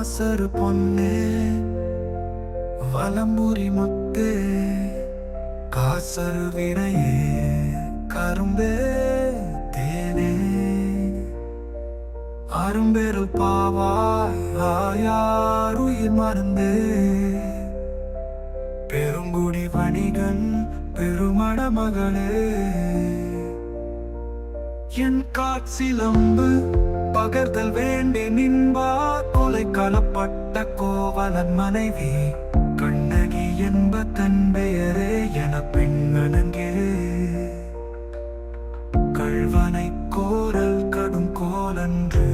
Washer பொண்ணு வலம்புரி முத்து காசரு வினையே கரும்பே தேனே. அரும்பெரு பாவாய் ஆயாருயிர் மருந்து. பெருங்குடி வணிகன் பெருமட மகளே. என் காட்சிலம்பு பகர்தல் வேண்டி நின்பா கொலை களப்பட்ட கோவலன் மனைவி கண்ணகி என்ப தன் பெயரே என பெண்மணங்கே கழ்வனை கோரல் கடும் கோலன்று.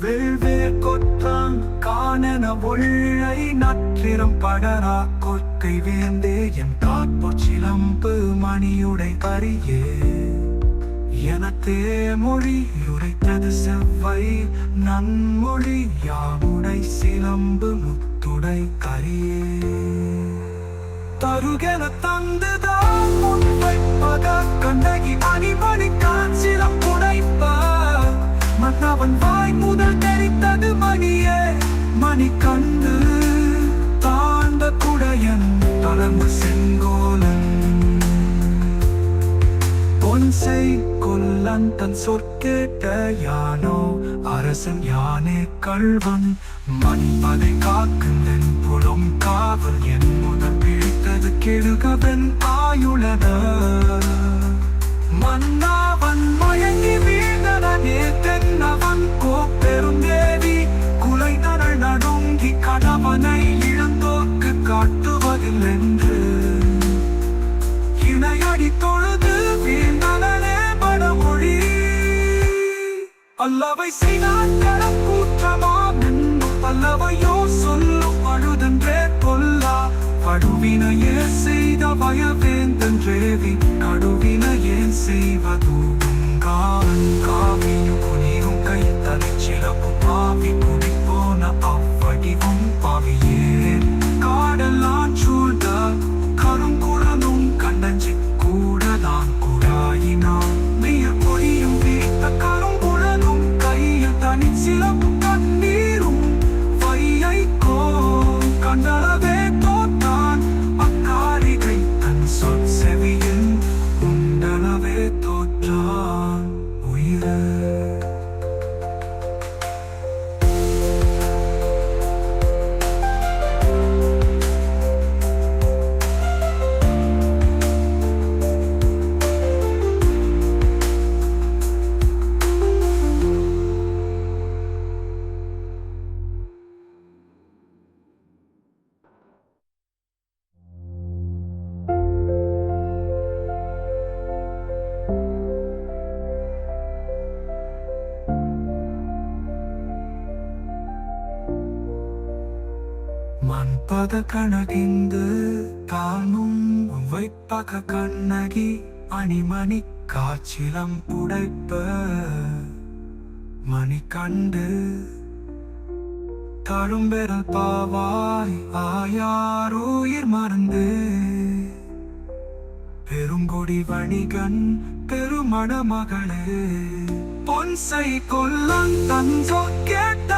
வெவ்வேறு கொற்றான் காணன ஒள்ளை நற்றிரம் படரா கொற்கை வேந்தே என் காட்பொச்சிலம்பு மணியுடை பறியே எனத்தே மொழி உரைத்தது செவ்வை நன்மொழி யாமுடை சிலம்பு முத்துடை கரியே. தருகென தந்துதான் முன்வைப்பத கண்ணகி அணிமணி காட்சிலம் புடைப்ப மன்னவன் வாய் முதல் தெரித்தது மணியே மணி கண்டு செய் கொல்லன் தன் சொற்கேட்ட யானோ அரசன் யானே கள்வன். மண்பதை காக்குந்தன் புலம் காவல் என் முதல் பிழைத்தது கெடுகவன் ஆயுளத பல்லவை செய்தான் கடம் பல்லவையோ சொல்லும் அழுதென்றே கொல்லா. படுவினையே செய்த பயவேந்தன்றேவி கடுவினையே மண்பத கணகிந்து தானும் வைப்பக கண்ணகி அணிமணி காட்சிலம் புடைப்ப மணி கண்டு தழும்பெறல் பாவாய் ஆயாரோயிர் மறந்து பெருங்கொடி வணிகன் பெருமண மகளே பொன்சை கொல்லன் தஞ்சோ சொற்கேட்ட